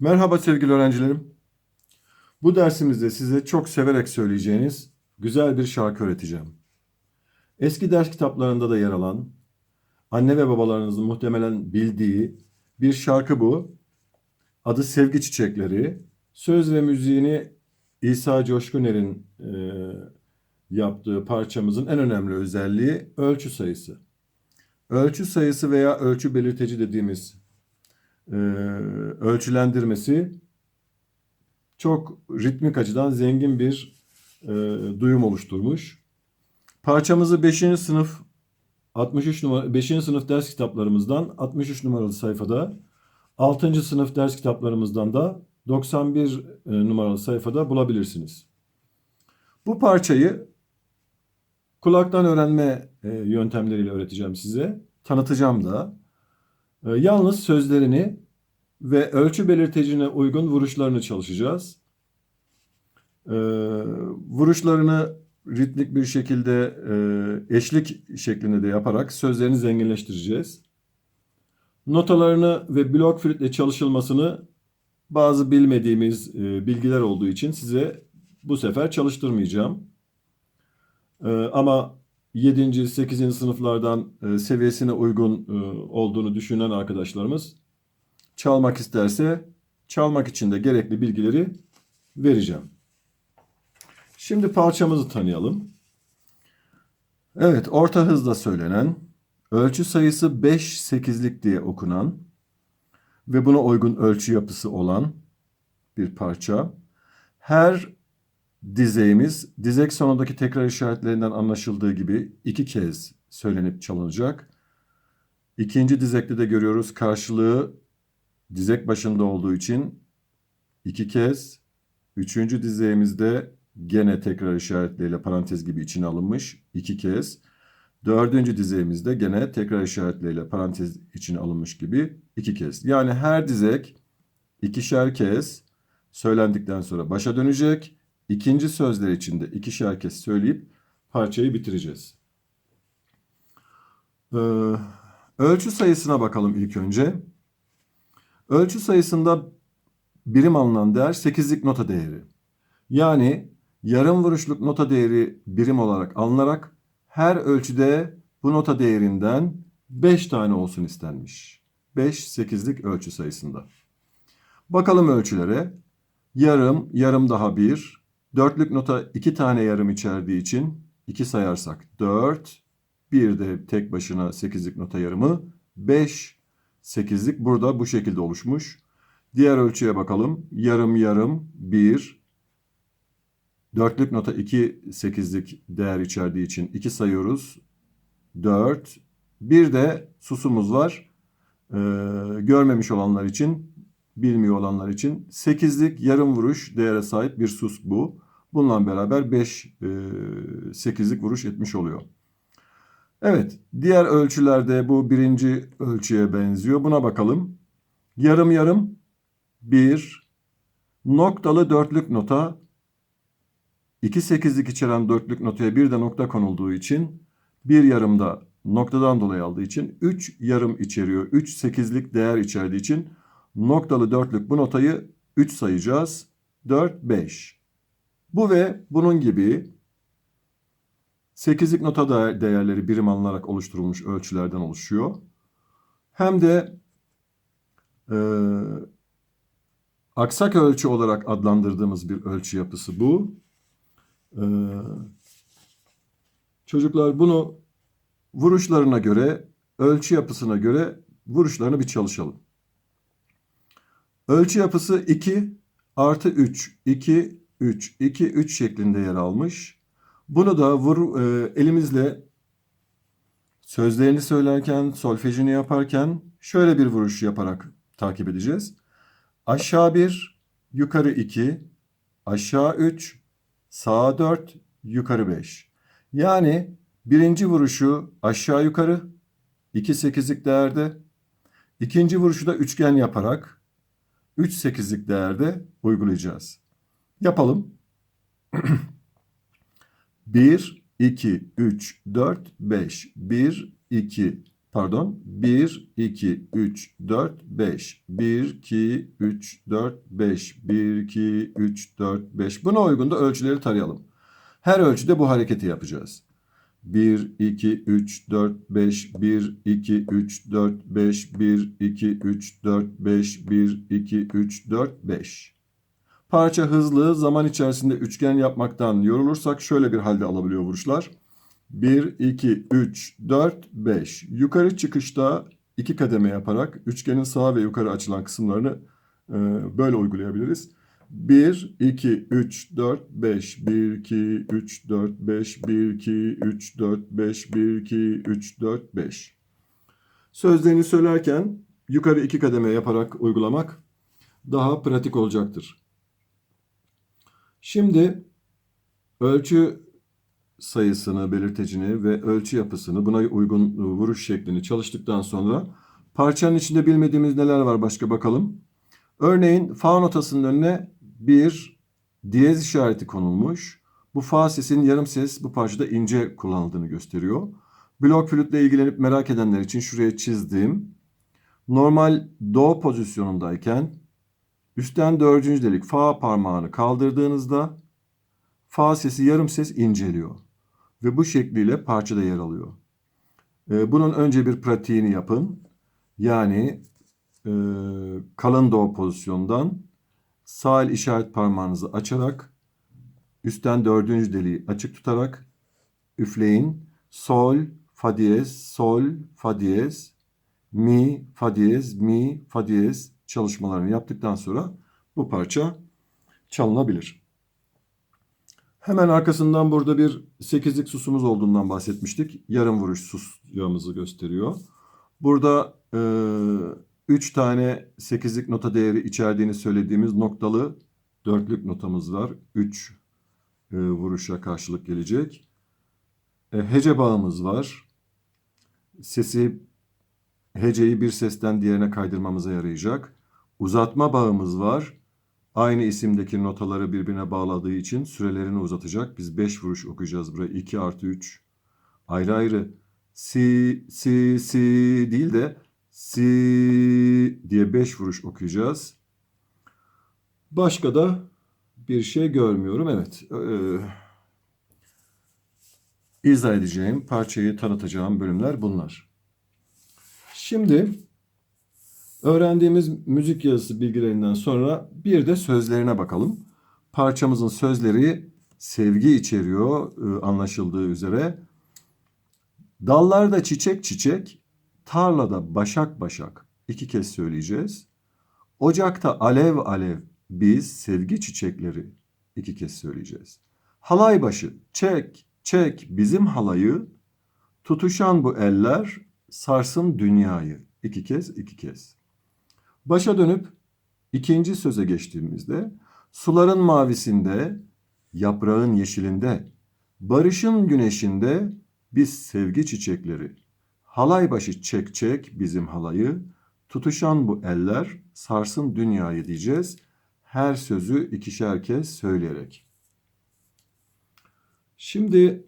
Merhaba sevgili öğrencilerim. Bu dersimizde size çok severek söyleyeceğiniz güzel bir şarkı öğreteceğim. Eski ders kitaplarında da yer alan, anne ve babalarınızın muhtemelen bildiği bir şarkı bu. Adı Sevgi Çiçekleri. Söz ve müziğini İsa Coşkuner'in e, yaptığı parçamızın en önemli özelliği ölçü sayısı. Ölçü sayısı veya ölçü belirteci dediğimiz e, ölçülendirmesi çok ritmik açıdan zengin bir e, duyum oluşturmuş. Parçamızı 5. sınıf 63 numara 5. sınıf ders kitaplarımızdan 63 numaralı sayfada 6. sınıf ders kitaplarımızdan da 91 e, numaralı sayfada bulabilirsiniz. Bu parçayı kulaktan öğrenme e, yöntemleriyle öğreteceğim size. Tanıtacağım da. E, Yalnız sözlerini ve ölçü belirtecine uygun vuruşlarını çalışacağız. E, Vuruşlarını ritmik bir şekilde e, eşlik şeklinde de yaparak sözlerini zenginleştireceğiz. Notalarını ve blok flütle çalışılmasını bazı bilmediğimiz e, bilgiler olduğu için size bu sefer çalıştırmayacağım. E, ama 7. 8. sınıflardan e, seviyesine uygun e, olduğunu düşünen arkadaşlarımız çalmak isterse çalmak için de gerekli bilgileri vereceğim. Şimdi parçamızı tanıyalım. Evet, orta hızla söylenen, ölçü sayısı 5-8'lik diye okunan ve buna uygun ölçü yapısı olan bir parça. Her dizeyimiz dizek sonundaki tekrar işaretlerinden anlaşıldığı gibi iki kez söylenip çalınacak. İkinci dizekte de görüyoruz karşılığı dizek başında olduğu için iki kez. Üçüncü dizeğimizde gene tekrar işaretleriyle parantez gibi içine alınmış iki kez. Dördüncü dizeğimizde gene tekrar işaretleriyle parantez içine alınmış gibi iki kez. Yani her dizek ikişer kez söylendikten sonra başa dönecek. İkinci sözler içinde ikişer kez söyleyip parçayı bitireceğiz. Ee, ölçü sayısına bakalım ilk önce. Ölçü sayısında birim alınan değer 8'lik nota değeri. Yani yarım vuruşluk nota değeri birim olarak alınarak her ölçüde bu nota değerinden 5 tane olsun istenmiş. 5 8'lik ölçü sayısında. Bakalım ölçülere. Yarım, yarım daha 1. Dörtlük nota 2 tane yarım içerdiği için 2 sayarsak 4. Bir de tek başına 8'lik nota yarımı 5 8'lik burada bu şekilde oluşmuş. Diğer ölçüye bakalım. Yarım yarım 1. Dörtlük nota 2 8'lik değer içerdiği için 2 sayıyoruz. 4. Bir de susumuz var. Ee, görmemiş olanlar için, bilmiyor olanlar için 8'lik yarım vuruş değere sahip bir sus bu. Bununla beraber 5 e, 8'lik vuruş etmiş oluyor. Evet, diğer ölçülerde bu birinci ölçüye benziyor. Buna bakalım. Yarım yarım 1 noktalı dörtlük nota 2 sekizlik içeren dörtlük notaya bir de nokta konulduğu için bir yarımda noktadan dolayı aldığı için 3 yarım içeriyor. 3 sekizlik değer içerdiği için noktalı dörtlük bu notayı 3 sayacağız. 4, 5. Bu ve bunun gibi 8'lik nota değer- değerleri birim alınarak oluşturulmuş ölçülerden oluşuyor. Hem de e, aksak ölçü olarak adlandırdığımız bir ölçü yapısı bu. E, çocuklar bunu vuruşlarına göre, ölçü yapısına göre vuruşlarını bir çalışalım. Ölçü yapısı 2 artı 3, 2, 3, 2, 3 şeklinde yer almış. Bunu da vur, e, elimizle sözlerini söylerken, solfejini yaparken şöyle bir vuruş yaparak takip edeceğiz. Aşağı 1, yukarı 2, aşağı 3, sağa 4, yukarı 5. Yani birinci vuruşu aşağı yukarı 2 sekizlik değerde, ikinci vuruşu da üçgen yaparak 3 sekizlik değerde uygulayacağız. Yapalım. 1, 2, 3, 4, 5. 1, 2, Pardon. 1, 2, 3, 4, 5. 1, 2, 3, 4, 5. 1, 2, 3, 4, 5. Buna uygun da ölçüleri tarayalım. Her ölçüde bu hareketi yapacağız. 1, 2, 3, 4, 5, 1, 2, 3, 4, 5, 1, 2, 3, 4, 5, 1, 2, 3, 4, 5. Parça hızlı, zaman içerisinde üçgen yapmaktan yorulursak şöyle bir halde alabiliyor vuruşlar. 1, 2, 3, 4, 5. Yukarı çıkışta iki kademe yaparak üçgenin sağa ve yukarı açılan kısımlarını e, böyle uygulayabiliriz. 1, 2, 3, 4, 5. 1, 2, 3, 4, 5. 1, 2, 3, 4, 5. 1, 2, 3, 4, 5. Sözlerini söylerken yukarı iki kademe yaparak uygulamak daha pratik olacaktır. Şimdi ölçü sayısını, belirtecini ve ölçü yapısını buna uygun vuruş şeklini çalıştıktan sonra parçanın içinde bilmediğimiz neler var başka bakalım. Örneğin fa notasının önüne bir diyez işareti konulmuş. Bu fa sesinin yarım ses bu parçada ince kullanıldığını gösteriyor. Blok flütle ilgilenip merak edenler için şuraya çizdim. Normal do pozisyonundayken üstten dördüncü delik fa parmağını kaldırdığınızda fa sesi yarım ses inceliyor. Ve bu şekliyle parçada yer alıyor. Ee, bunun önce bir pratiğini yapın. Yani e, kalın do pozisyondan sağ el işaret parmağınızı açarak üstten dördüncü deliği açık tutarak üfleyin. Sol, fa diyez, sol, fa diyez, mi, fa diyez, mi, fa diyez çalışmalarını yaptıktan sonra bu parça çalınabilir. Hemen arkasından burada bir sekizlik susumuz olduğundan bahsetmiştik. Yarım vuruş sus yağımızı gösteriyor. Burada e, tane sekizlik nota değeri içerdiğini söylediğimiz noktalı dörtlük notamız var. Üç e, vuruşa karşılık gelecek. E, hece bağımız var. Sesi heceyi bir sesten diğerine kaydırmamıza yarayacak. Uzatma bağımız var. Aynı isimdeki notaları birbirine bağladığı için sürelerini uzatacak. Biz 5 vuruş okuyacağız buraya. 2 artı 3. Ayrı ayrı si, si, si değil de si diye 5 vuruş okuyacağız. Başka da bir şey görmüyorum. Evet. Ee, izah edeceğim, parçayı tanıtacağım bölümler bunlar. Şimdi öğrendiğimiz müzik yazısı bilgilerinden sonra bir de sözlerine bakalım. Parçamızın sözleri sevgi içeriyor e, anlaşıldığı üzere. Dallarda çiçek çiçek, tarlada başak başak. İki kez söyleyeceğiz. Ocakta alev alev, biz sevgi çiçekleri. iki kez söyleyeceğiz. Halay başı, çek, çek bizim halayı. Tutuşan bu eller sarsın dünyayı. İki kez, iki kez. Başa dönüp ikinci söze geçtiğimizde suların mavisinde, yaprağın yeşilinde, barışın güneşinde biz sevgi çiçekleri. Halay başı çek çek bizim halayı, tutuşan bu eller sarsın dünyayı diyeceğiz. Her sözü ikişer kez söyleyerek. Şimdi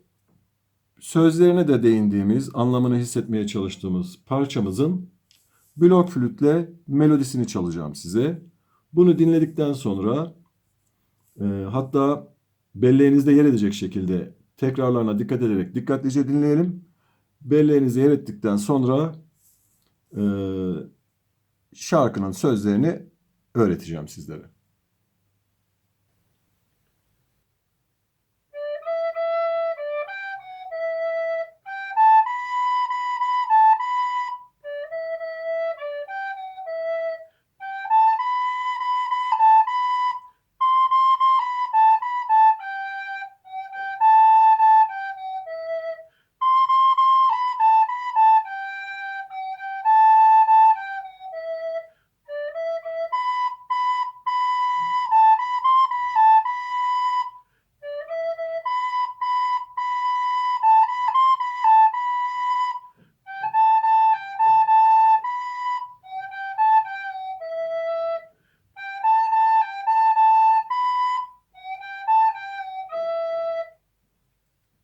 sözlerine de değindiğimiz, anlamını hissetmeye çalıştığımız parçamızın blok flütle melodisini çalacağım size. Bunu dinledikten sonra e, hatta belleğinizde yer edecek şekilde tekrarlarına dikkat ederek dikkatlice dinleyelim. Belleğinize yer ettikten sonra e, şarkının sözlerini öğreteceğim sizlere.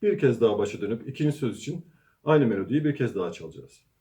Bir kez daha başa dönüp ikinci söz için aynı melodiyi bir kez daha çalacağız.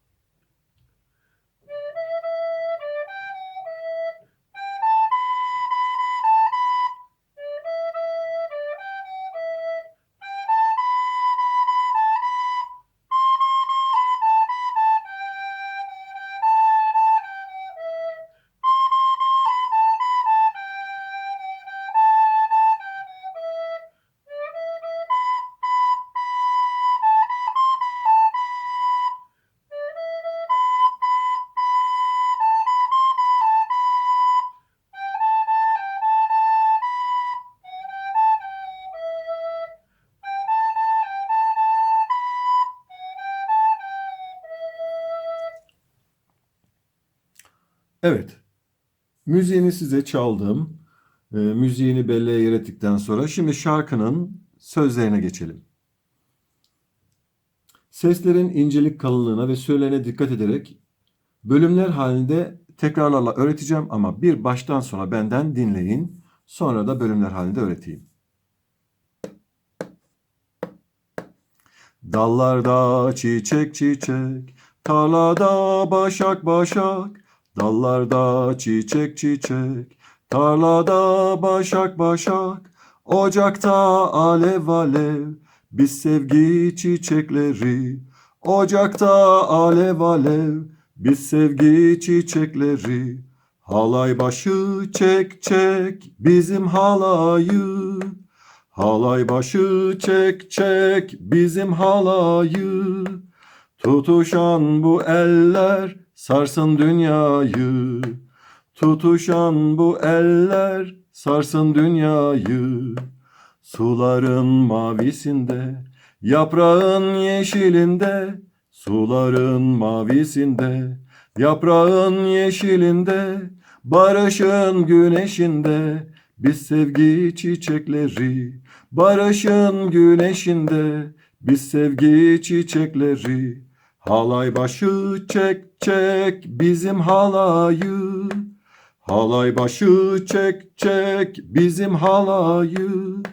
Evet. Müziğini size çaldım. Ee, müziğini belleğe yer ettikten sonra şimdi şarkının sözlerine geçelim. Seslerin incelik kalınlığına ve söylerine dikkat ederek bölümler halinde tekrarlarla öğreteceğim ama bir baştan sona benden dinleyin. Sonra da bölümler halinde öğreteyim. Dallarda çiçek çiçek, tarlada başak başak. Dallarda çiçek çiçek, tarlada başak başak. Ocakta alev alev, biz sevgi çiçekleri. Ocakta alev alev, biz sevgi çiçekleri. Halay başı çek çek, bizim halayı. Halay başı çek çek bizim halayı. Tutuşan bu eller sarsın dünyayı. Tutuşan bu eller sarsın dünyayı. Suların mavisinde, yaprağın yeşilinde, suların mavisinde, yaprağın yeşilinde, barışın güneşinde, biz sevgi çiçekleri, barışın güneşinde, biz sevgi çiçekleri. Halay başı çek çek bizim halayı. Halay başı çek çek bizim halayı.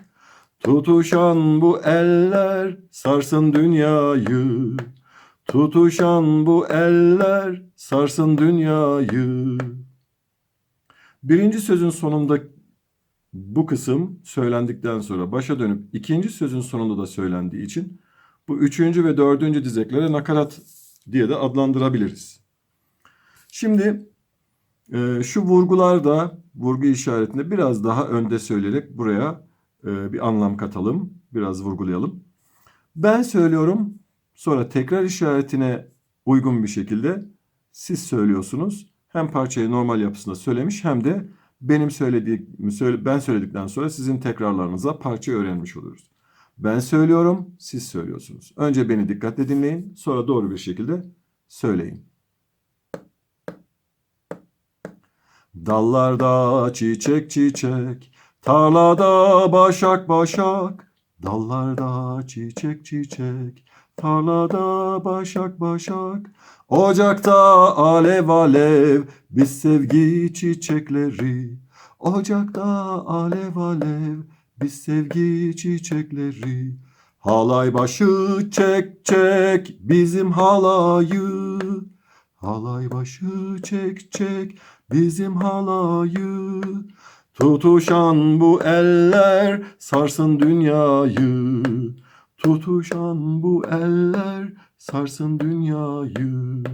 Tutuşan bu eller sarsın dünyayı. Tutuşan bu eller sarsın dünyayı. Birinci sözün sonunda bu kısım söylendikten sonra başa dönüp ikinci sözün sonunda da söylendiği için bu üçüncü ve dördüncü dizeklere nakarat diye de adlandırabiliriz. Şimdi e, şu vurgularda vurgu işaretinde biraz daha önde söyleyerek buraya e, bir anlam katalım. Biraz vurgulayalım. Ben söylüyorum sonra tekrar işaretine uygun bir şekilde siz söylüyorsunuz. Hem parçayı normal yapısında söylemiş hem de benim söylediğim söyle, ben söyledikten sonra sizin tekrarlarınıza parça öğrenmiş oluruz. Ben söylüyorum, siz söylüyorsunuz. Önce beni dikkatle dinleyin, sonra doğru bir şekilde söyleyin. Dallarda çiçek çiçek, tarlada başak başak. Dallarda çiçek çiçek, tarlada başak başak. Ocakta alev alev, biz sevgi çiçekleri. Ocakta alev alev, biz sevgi çiçekleri. Halay başı çek çek, bizim halayı. Halay başı çek çek, bizim halayı. Tutuşan bu eller sarsın dünyayı. Tutuşan bu eller sarsın dünyayı.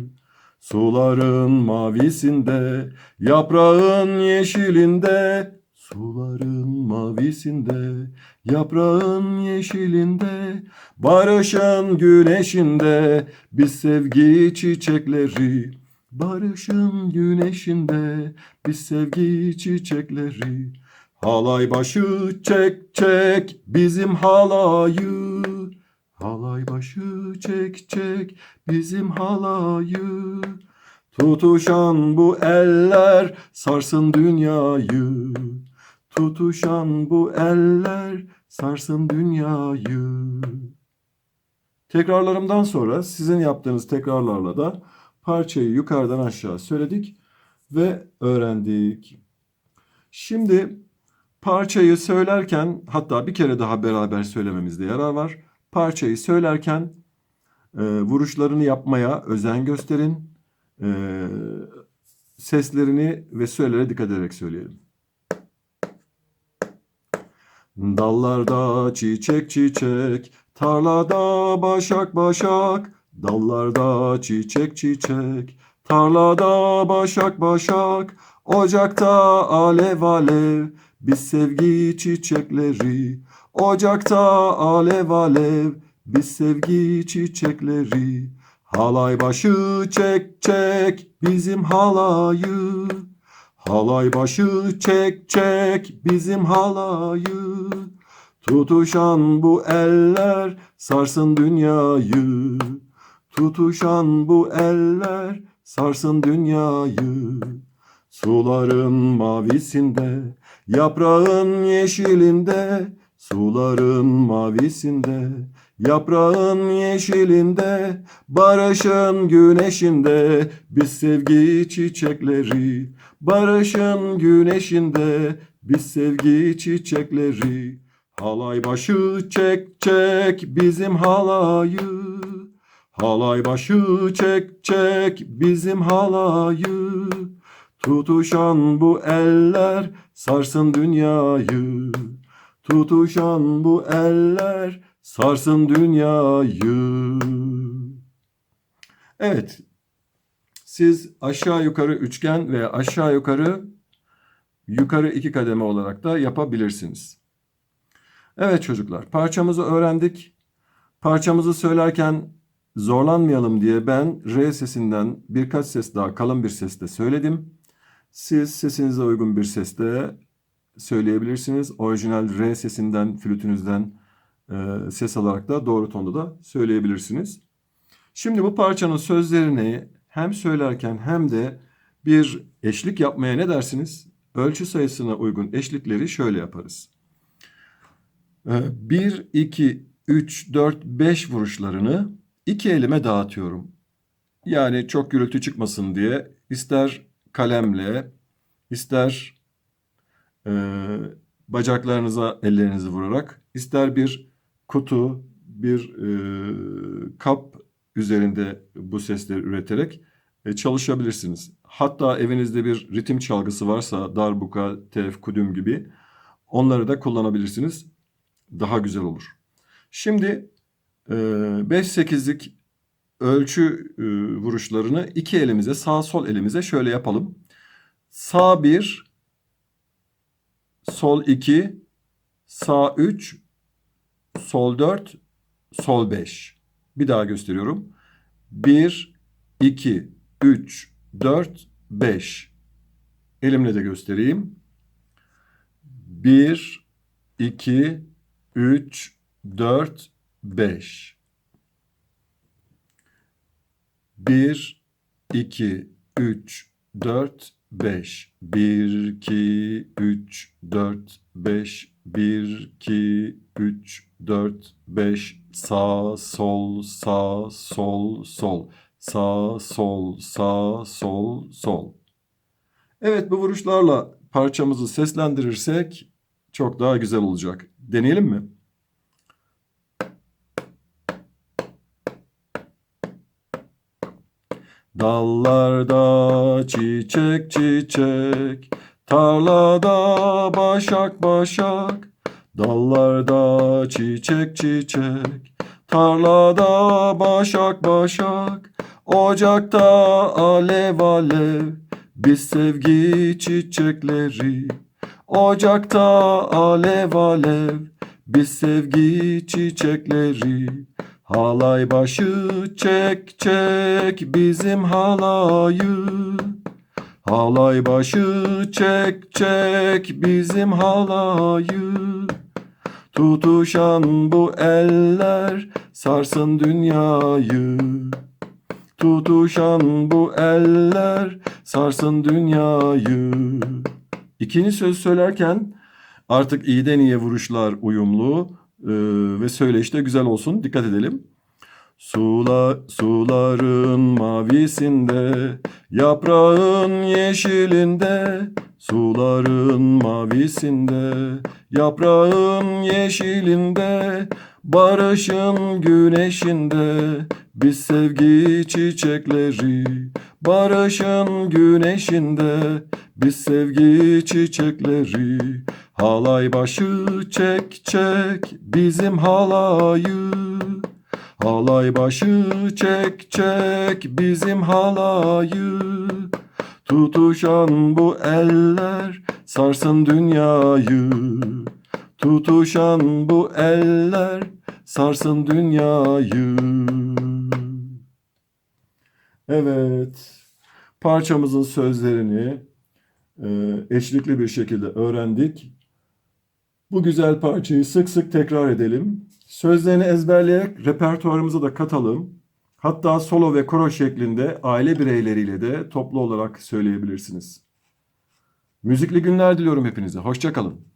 Suların mavisinde, yaprağın yeşilinde, suların mavisinde, yaprağın yeşilinde, barışın güneşinde, biz sevgi çiçekleri. Barışın güneşinde, biz sevgi çiçekleri. Halay başı çek çek, bizim halayı. Halay başı çek çek bizim halayı. Tutuşan bu eller sarsın dünyayı. Tutuşan bu eller sarsın dünyayı. Tekrarlarımdan sonra sizin yaptığınız tekrarlarla da parçayı yukarıdan aşağı söyledik ve öğrendik. Şimdi parçayı söylerken hatta bir kere daha beraber söylememizde yarar var parçayı söylerken e, vuruşlarını yapmaya özen gösterin. E, seslerini ve söylere dikkat ederek söyleyelim. Dallarda çiçek çiçek, tarlada başak başak. Dallarda çiçek çiçek, tarlada başak başak. Ocakta alev alev, biz sevgi çiçekleri. Ocakta alev alev, biz sevgi çiçekleri. Halay başı çek çek, bizim halayı. Halay başı çek çek, bizim halayı. Tutuşan bu eller sarsın dünyayı. Tutuşan bu eller sarsın dünyayı. suların mavisinde, yaprağın yeşilinde, suların mavisinde, yaprağın yeşilinde, barışın güneşinde, biz sevgi çiçekleri, barışın güneşinde, biz sevgi çiçekleri. Halay başı çek çek bizim halayı. Halay başı çek çek bizim halayı. Tutuşan bu eller sarsın dünyayı. Tutuşan bu eller sarsın dünyayı. Evet. Siz aşağı yukarı üçgen ve aşağı yukarı yukarı iki kademe olarak da yapabilirsiniz. Evet çocuklar, parçamızı öğrendik. Parçamızı söylerken zorlanmayalım diye ben R sesinden birkaç ses daha kalın bir sesle söyledim. Siz sesinize uygun bir sesle söyleyebilirsiniz. Orijinal R sesinden, flütünüzden e, ses alarak da doğru tonda da söyleyebilirsiniz. Şimdi bu parçanın sözlerini hem söylerken hem de bir eşlik yapmaya ne dersiniz? Ölçü sayısına uygun eşlikleri şöyle yaparız. 1, 2, 3, 4, 5 vuruşlarını iki elime dağıtıyorum. Yani çok gürültü çıkmasın diye ister kalemle, ister e, bacaklarınıza ellerinizi vurarak, ister bir kutu, bir e, kap üzerinde bu sesleri üreterek e, çalışabilirsiniz. Hatta evinizde bir ritim çalgısı varsa darbuka, tef, kudüm gibi onları da kullanabilirsiniz. Daha güzel olur. Şimdi 5-8'lik ölçü e, vuruşlarını iki elimize sağ sol elimize şöyle yapalım. Sağ 1, sol 2, sağ 3, sol 4, sol 5. Bir daha gösteriyorum. 1, 2, 3, 4, 5. Elimle de göstereyim. 1, 2, 3, 4, 5. 1, 2, 3, 4, 5. 1, 2, 3, 4, 5. 1, 2, 3, 4, 5. Sağ, sol, sağ, sol, sol. Sağ, sol, sağ, sol, sol. Evet bu vuruşlarla parçamızı seslendirirsek çok daha güzel olacak. Deneyelim mi? Dallarda çiçek çiçek, tarlada başak başak. Dallarda çiçek çiçek, tarlada başak başak. Ocakta alev alev, biz sevgi çiçekleri. Ocakta alev alev, biz sevgi çiçekleri. Halay başı çek çek bizim halayı. Halay başı çek çek bizim halayı. Tutuşan bu eller sarsın dünyayı. Tutuşan bu eller sarsın dünyayı. İkinci söz söylerken artık iyiden iyiye vuruşlar uyumlu e, ve söyleşte güzel olsun. Dikkat edelim. Sula, suların mavisinde, yaprağın yeşilinde, suların mavisinde, yaprağın yeşilinde, barışın güneşinde, biz sevgi çiçekleri, barışın güneşinde, biz sevgi çiçekleri, halay başı çek çek bizim halayı. Halay başı çek çek bizim halayı. Tutuşan bu eller sarsın dünyayı. Tutuşan bu eller sarsın dünyayı. Evet, parçamızın sözlerini eşlikli bir şekilde öğrendik. Bu güzel parçayı sık sık tekrar edelim. Sözlerini ezberleyerek repertuarımıza da katalım. Hatta solo ve koro şeklinde aile bireyleriyle de toplu olarak söyleyebilirsiniz. Müzikli günler diliyorum hepinize. Hoşçakalın.